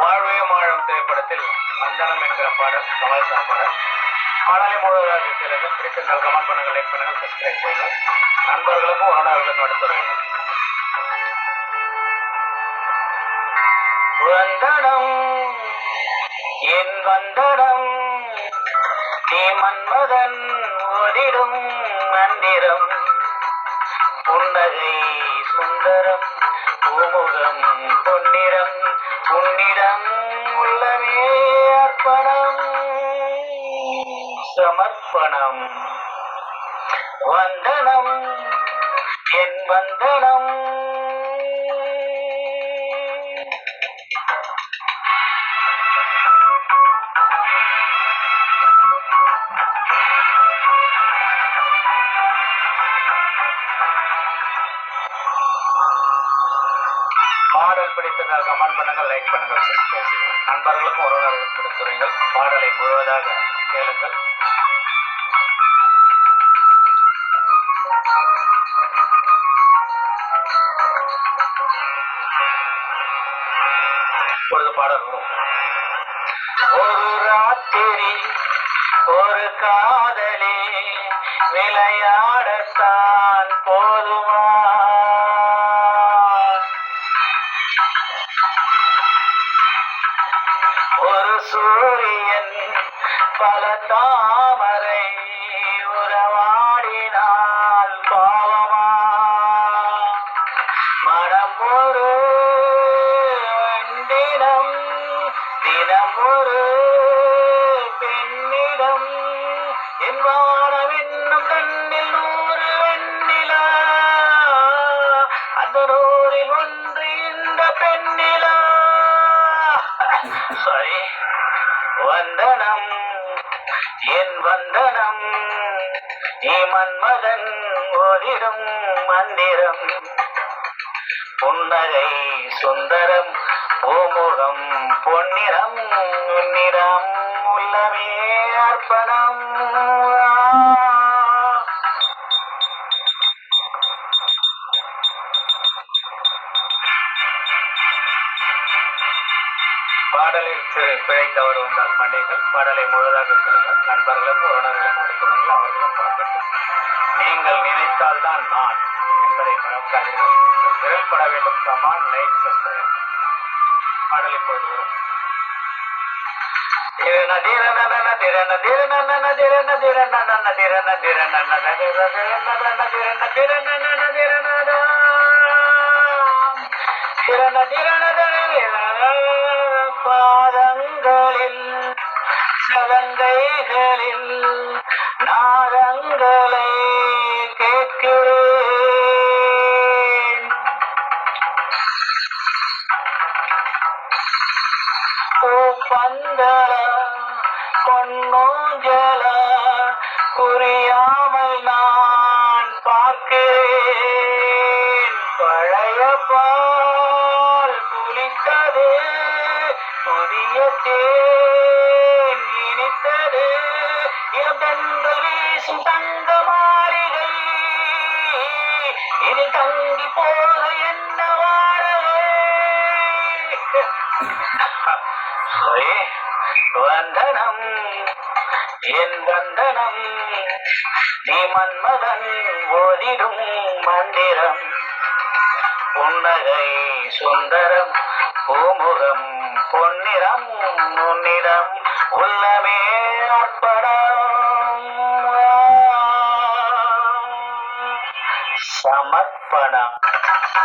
வாழ்வே வாழும் திரைப்படத்தில் வந்தனம் என்கிற பாடல் கமல் சார் பாடல். பாடலை முழுவதாக கேளுங்கள் பிடித்திருந்தால் கமெண்ட் பண்ணுங்கள் லைக் பண்ணுங்கள் சப்ஸ்கிரைப் பண்ணுங்கள். நண்பர்களுக்கும் உறவினர்களுக்கும் எடுத்துரையுங்கள் வந்தடம் என் வந்தடம் மன்மதன் ஓதிடும் மந்திரம். புன்னகை சுந்தரம் பூமுகம் பொன்னிறம். உன்னிடம் உள்ளமே அர்ப்பணம் சமர்ப்பணம். வந்தனம் என் வந்தனம். பாடல் பிடித்திருந்தால் கமெண்ட் பண்ணுங்கள் லைக் பண்ணுங்கள் நண்பர்களுக்கும் உறவினர்களுக்கும் எடுத்துரைங்கள் பாடலை முழுவதாக கேளுங்கள். இப்பொழுது பாடல் வரும். ஒரு ராத்திரி ஒரு காதலே விளையாடத்தான் போதுமா? ஒரு சூரியன் பல தாமரை உறவா வந்தனம். என் வந்தனம் நீ மன்மதன் ஓதிடும் மந்திரம். புன்னகை சுந்தரம் பூமுகம் பொன்னிறம் நிறம் பாடலில் பிழைத்தவர் வந்தால் மன்னிகள் பாடலை முழுதாக கேளுங்கள் நண்பர்களுக்கும் உறவினர்களுக்கும் எடுத்துங்கள் அவர்களும் பார்க்கட்டும் நீங்கள் நினைத்தால் தான் நான் என்பதை மறக்காதீர்கள் விரல் பட வேண்டும் கமான் லைக் சப்ஸ்கிரைப் பாடல் இப்பொழுது வரும் திரண திரணன திரண திரணன திரண திரணன திரண திரணன திரணன திரண திரணன திரணன திரண திரண பாதங்களில் சதங்கைகளில் நாதங்களை கேட்கிறேன். பந்தள பொன்னோஞ்சல புரியாமல் நான் புதிய இனித்தது இடென்று வீசும் தங்க மாளிகை. இனி தங்கி போக என்ன வாரவே வந்தனம் என் வந்தனம். நீ மன்மதன் ஓதிடும் மந்திரம். புன்னகை சுந்தரம் பூமுகம் பொன்னிறம் உன்னிடம் உள்ளமே.